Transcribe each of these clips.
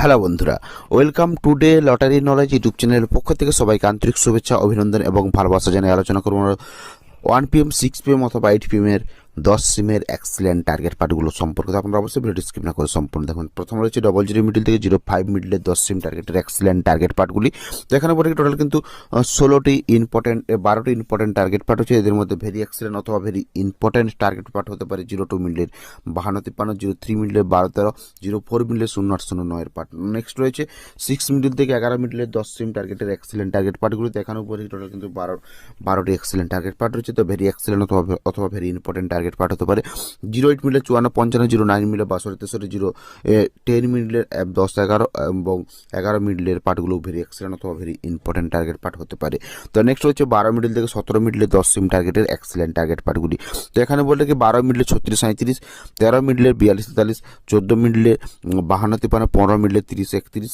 Hello বন্ধুরা welcome to day lottery knowledge YouTube চ্যানেলের পক্ষ থেকে সবাইকে আন্তরিক শুভেচ্ছা, অভিনন্দন এবং ভালোবাসা জানিয়ে আলোচনা করব। ওয়ান পিএম সিক্স পিএম অথবা এইট পিএম এর দশ সিমের এক্সিলেন্ট টার্গেট পার্টগুলো সম্পর্কে। আপনারা অবশ্যই ভিডিওটি স্কিপ না করে সম্পূর্ণ দেখুন। প্রথম রয়েছে ডবল জিরো মিডিল থেকে জিরো ফাইভ মিডিলের দশ সিম টার্গেটের এক্সিলেন্ট টার্গেট পার্টগুলি তো এখানে পরে টোটাল কিন্তু ষোলোটি ইম্পর্টেন্ট বারোটি ইম্পর্টেন্ট টার্গেট পার্ট হচ্ছে। এদের মধ্যে ভেরি এক্সিলেন্ট অথবা ভেরি ইম্পর্টেন্ট টার্গেট পার্ট হতে পারে জিরো টু মিডিলের বাহান্ন, তিপ্পান্ন জিরো থ্রি মিডিলের বারো, তেরো জিরো ফোর মিডিলের শূন্য, আট, শূন্য নয়ের পার্ট নেক্সট রয়েছে সিক্স মিডিল থেকে এগারো মিডিলের দশ সিম টার্গেটের এক্সিলেন্ট টার্গেট পার্টগুলিতে এখানে উপরে টোটাল কিন্তু বারো, বারোটি এক্সিলেন্ট টার্গেট পার্ট রয়েছে। তো ভেরি এক্সিলেন্ট অথবা অথবা ভেরি ইম্পর্টেন্ট টার্গেট হতে পারে। জিরো এইট মিলে চুয়ান্ন, পঞ্চান্ন জিরো নাইন মিলে বাষট্টি, তেষট্টি জিরো টেন মিডলের দশ, এগারো, এবং এগারো মিডলের পার্টগুলো ভেরি এক্সিলেন্ট অথবা ভেরি ইম্পর্টেন্ট টার্গেট পার্ট হতে পারে। তো নেক্সট হচ্ছে বারো মিডল থেকে সতেরো মিডলে দশ সিম টার্গেটের এক্সিলেন্ট টার্গেট পার্টগুলি তো এখানে বলতে কি বারো মিডলে ছত্রিশ সাঁত্রিশ তেরো মিডলের বিয়াল্লিশ, তেতাল্লিশ, চোদ্দ মিডলে বাহান্ন, তিপ্পান্ন, পনেরো মিডলে তিরিশ, একত্রিশ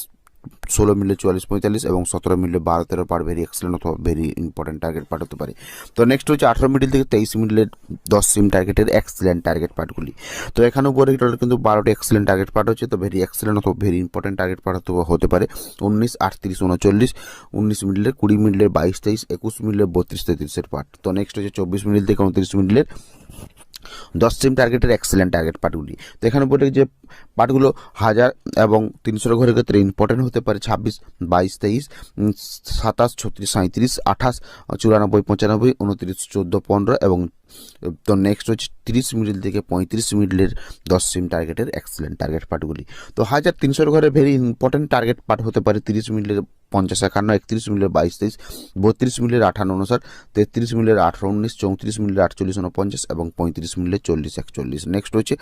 ষোলো মিলে চুয়াল্লিশ পঁয়তাল্লিশ এবং সতেরো মিলে বারো তেরো পার ভেরি এক্সেলেন্ট অথবা ভেরি ইম্পর্টেন্ট টার্গেট হতে পারে। তো নেক্সট হচ্ছে আঠারো মিডিল থেকে তেইশ মিডিলের দশ সিম টার্গেটের এক্সেলেন্ট টার্গেট পার্টগুলি তো এখানে উপরে কিন্তু বারোটি এক্সেলেন্ট টার্গেট পার্ট হচ্ছে, তো ভেরি এক্সেলেন্ট অথবা ভেরি ইম্পর্টেন্ট টার্গেট পার্ট হতে পারে উনিশ, আটত্রিশ, উনচল্লিশ, উনিশ মিডিলের কুড়ি মিডিলের বাইশ, তেইশ, একুশ মিডিলের বত্রিশ, তেত্রিশের পার্ট তো নেক্সট হচ্ছে চব্বিশ মিডিল থেকে উনত্রিশ মিডিলের দশ সিম টার্গেটের এক্সেলেন্ট টার্গেট পার্টগুলি তো এখানে বলে যে পার্টগুলো হাজার এবং তিনশোর ঘরের ক্ষেত্রে ইম্পর্টেন্ট হতে পারে ছাব্বিশ, বাইশ, তেইশ সাতাশ, ছত্রিশ সাঁত্রিশ আঠাশ, চুরানব্বই, পঁচানব্বই, উনত্রিশ, চোদ্দ, পনেরো এবং তো নেক্সট হচ্ছে তিরিশ মিডিল থেকে পঁয়ত্রিশ মিডিলের দশ সিম টার্গেটের এক্সেলেন্ট টার্গেট পার্টগুলি তো হাজার তিনশোর ঘরে ভেরি ইম্পর্টেন্ট টার্গেট পার্ট হতে পারে তিরিশ মিডিলের পঞ্চাশ, একান্ন, একত্রিশ মিলিয়ন বাইশ, তেইশ, বত্রিশ মিলিয়ন আঠান্ন উনষাট তেত্রিশ মিলের আঠারো, উনিশ, চৌত্রিশ মিলিয়ন আটচল্লিশ উনপঞ্চাশ এবং পঁয়ত্রিশ মিলিয়ন চল্লিশ, একচল্লিশ। নেক্সট হচ্ছে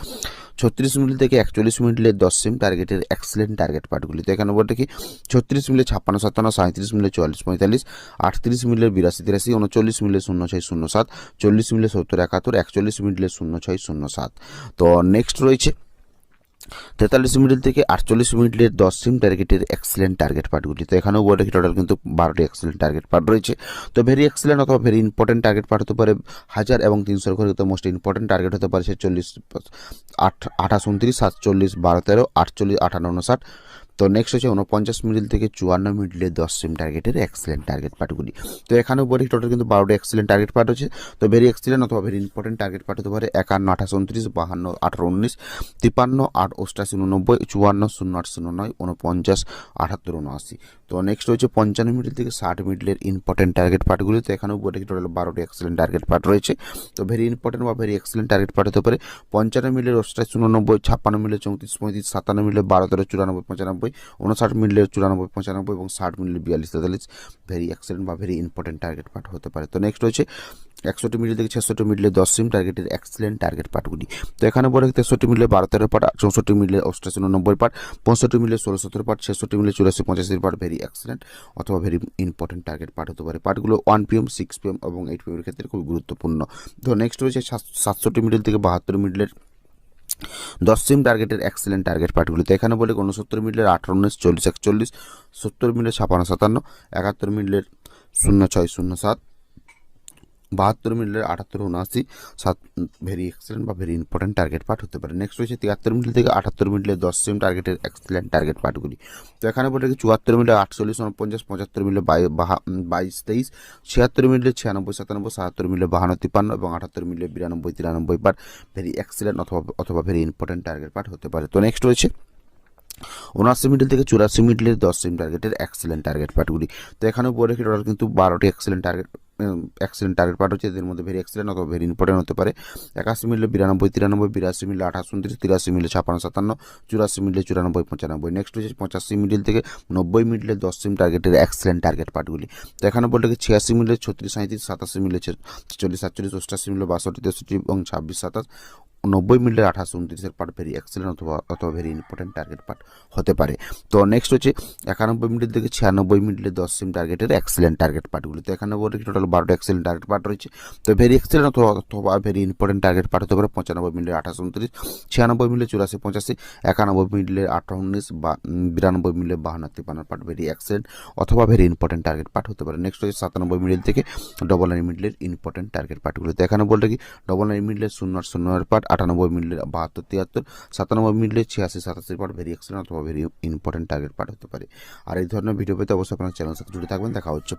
ছত্রিশ মিল থেকে একচল্লিশ মিনিটের দশ সিম টার্গেটের এক্সেলেন্ট টার্গেট পার্টগুলি তো এখানে বলতে কি, ছত্রিশ মিলে ছাপ্পান্ন, সাতান্ন সাঁত্রিশ মিলে চুয়াল্লিশ, পঁয়তাল্লিশ, আটত্রিশ মিলের বিরাশি, তিরাশি, উনচল্লিশ মিলে শূন্য, ছয়, শূন্য, সাত, চল্লিশ মিলে সত্তর একাত্তর, একচল্লিশ মিনিটে শূন্য ছয় শূন্য সাত তো নেক্সট রয়েছে তেতাল্লিশ মিনিট থেকে আটচল্লিশ মিনিটের দশ সিম টার্গেটের এক্সেলেন্ট টার্গেট পার্টগুলি তো এখানেও বলে টোটাল কিন্তু বারোটি এক্সেলেন্ট টার্গেট পার্ট রয়েছে। তো ভেরি এক্সেলেন্ট অথবা ভেরি ইম্পর্টেন্ট টার্গেট পার্ট হতে পারে হাজার এবং তিনশোর ঘরে তো মোস্ট ইম্পর্টেন্ট টার্গেট হতে পারে সে চল্লিশ, আট, আঠাশ, উনত্রিশ, সাতচল্লিশ, বারো, তেরো, আটচল্লিশ, আঠান্ন উনষাট তো নেক্সট হচ্ছে উনপঞ্চাশ মিডিল থেকে চুয়ান্ন মিডিলের দশ সিম টার্গেটের এক্সেলেন্ট টার্গেট পার্টগুলি তো এখানেও বলি টোটাল কিন্তু বারোটি এক্সেলেন্ট টার্গেট পার্ট হচ্ছে। তো ভেরি এক্সেলেন্ট অথবা ভেরি ইম্পর্টেন্ট টার্গেট পার্ট হতে পারে একান্ন, আঠাশ, উনত্রিশ, বাহান্ন, আঠারো, উনিশ, তিপ্পান্ন, আট, অষ্টাশি, উননব্বই, চুয়ান্ন, শূন্য, আট, শূন্য নয় উনপঞ্চাশ আটাত্তর, উনআশি। তো নেক্সট হচ্ছে পঞ্চান্ন মিডিল থেকে ষাট মিডিলের ইম্পর্টেন্ট টার্গেট পার্টগুলি তো এখানেও বলে টোটাল বারোটি এক্সেলেন্ট টার্গেট পার্ট রয়েছে। তো ভেরি ইম্পর্টেন্ট বা ভেরি এক্সেলেন্ট টার্গেট পার্ট হতে পারে পঞ্চান্ন মিলের অষ্টাশি, উননব্বই, ছাপ্পান্ন মিলে চৌত্রিশ, পঁয়ত্রিশ, সাতান্ন মিলে বারো তেরো, চুরানব্বই, পঁচানব্বই উনষাট মিলিয়ন চুরানব্বই, পঁচানব্বই এবং ষাট মিলিয়ন বিয়াল্লিশ তেতাল্লিশ ভেরি এক্সেলেন্ট বা ভেরি ইম্পর্টেন্ট টার্গেট পার্ট হতে পারে। তো নেক্সট হচ্ছে একষট্টি মিডিল থেকে ছেষট্টি মিডিলে দশ সিম টার্গেটের এক্সেলেন্ট টার্গেট পার্টগুলি তো এখানে বলে তেষট্টি মিলে বারো তেরো পার্ট চৌষট্টি মিলে অষ্টাশি উননব্বই পার্ট পঁয়ষট্টি মিলে ষোলো সতেরো পার্ট ছেষট্টি মিলে চুরাশি পঁচাশির পার্ট ভেরি এক্সেলেন্ট অথবা ভেরি ইম্পর্টেন্ট টার্গেট পার্ট হতে পারে। পার্টগুলো ওয়ান পিএম সিক্স পিএম এবং এইট পিএমের ক্ষেত্রে খুব গুরুত্বপূর্ণ। তো নেক্সট রয়েছে সাতষট্টি মিডিল থেকে বাহাত্তর মিডিলের দশ সিম টার্গেটের এক্সেলেন্ট টার্গেট পার্টগুলিতে এখানে বলে উনসত্তর মিনিটের আঠারো উনিশ, চল্লিশ একচল্লিশ, সত্তর মিনিটের ছাপান্ন, সাতান্ন, একাত্তর মিনিটের শূন্য ছয়, শূন্য সাত বাহাত্তর মিনিটের আটাত্তর উনআশি, সাত ভেরি এক্সেলেন্ট বা ভেরি ইম্পর্টেন্ট টার্গেট পার্ট হতে পারে। নেক্সট রয়েছে তিয়াত্তর মিনিট থেকে আটাত্তর মিনিটের দশ সেম টার্গেটের এক্সেলেন্ট টার্গেট পার্টগুলি তো এখানে বলে কি চুয়াত্তর মিনিটে আটচল্লিশ, উনপঞ্চাশ, পঁচাত্তর মিনিটে বাইশ, তেইশ, ছিয়াত্তর মিনিটে ছিয়ানব্বই, সাতানব্বই, সাতাত্তর মিনিটে বাহান্ন, তিপ্পান্ন এবং আটাত্তর মিনিটে বিরানব্বই, তিরানব্বই পার্ট ভেরি এক্সেলেন্ট অথবা অথবা ভেরি ইম্পর্টেন্ট টার্গেট পার্ট হতে পারে। তো নেক্সট রয়েছে উনআশি মিডল থেকে চুরাশি মিডলের দশ সেম টার্গেটের এক্সেলেন্ট টার্গেট পার্টগুলি তো এখানেও বলে রেখে টোটাল কিন্তু বারোটি excellent target excellent target part হচ্ছে এদের মধ্যে ভেরি অ্যাক্সিডেন্ট অথবা ভেরি ইম্পর্টেন্ট হতে পারে। একাশি মিলে বিরানব্বই, তিরানব্বই, বিরাশি মিলে আঠাশ, উনত্রিশ, তিরাশি মিলে ছাপান্ন, সাতান্ন, চুরাশি মিলে চুরানব্বই, পঁচানব্বই। নেক্সট হচ্ছে পঁচাশি মিডিল থেকে নব্বই মিডিলে দশ সিম টার্গেটের অ্যাক্সিডেন্ট টার্গেট পার্টগুলি তো এখানে বলতে গেলে ছিয়াশি মিলে ছত্রিশ সাঁত্রিশ সাতাশি মিলে ছেচল্লিশ, সাতচল্লিশ, অষ্টাশি মিলে বাষট্টি, তেষট্টি এবং ছাব্বিশ, সাতাশ। নব্বই মিনিটের আঠাশ উনত্রিশের পার্ট ভেরি এক্সেলেন্ট অথবা অথবা ভেরি ইম্পর্টেন্ট টার্গেট পার্ট হতে পারে। তো নেক্সট হচ্ছে একানব্বই মিনিট থেকে ছিয়ানব্বই মিনিটে দশ সিম টার্গেটের এক্সেলেন্ট টার্গেট পার্টগুলি তো এখানে বলে টোটাল বারোটা এক্সেলেন্ট টার্গেট পার্ট রয়েছে। তো ভেরি এক্সেলেন্ট অথবা অথবা ভেরি ইম্পর্টেন্ট টার্গেট পার্ট হতে পারে পঁচানব্বই মিনিটের আঠাশ উনত্রিশ, ছিয়ানব্বই মিনিটে চুরাশি পঁচাশি, একানব্বই মিনিটের আঠারো উনিশ বা বিরানব্বই মিনিটে বাহান্ন তিপ্পান্ন পার্ট ভেরি এক্সেলেন্ট অথবা ভেরি ইম্পর্টেন্ট টার্গেট পার্ট হতে পারে। নেক্সট হচ্ছে সাতানব্বই মিনিট থেকে ডবল নাইন মিনিটের ইম্পর্টেন্ট টার্গেট পার্টগুলি তো এখানে বলতে কি ডবল নাইন মিনিটের শূন্য শূন্য পার্ট আটানব্বই মিনিটের বাহাত্তর, তিয়াত্তর, সাতানব্বই মিনিটের ছিয়াশি, সাতাশি পার্ট ভেরি অথবা ভেরি ইম্পর্টেন্ট টার্গেট পার্ট হতে পারে। আর এই ধরনের ভিডিও পেতে অবশ্যই আপনার চ্যানেল সাথে জুড়ে থাকবেন। দেখা হচ্ছে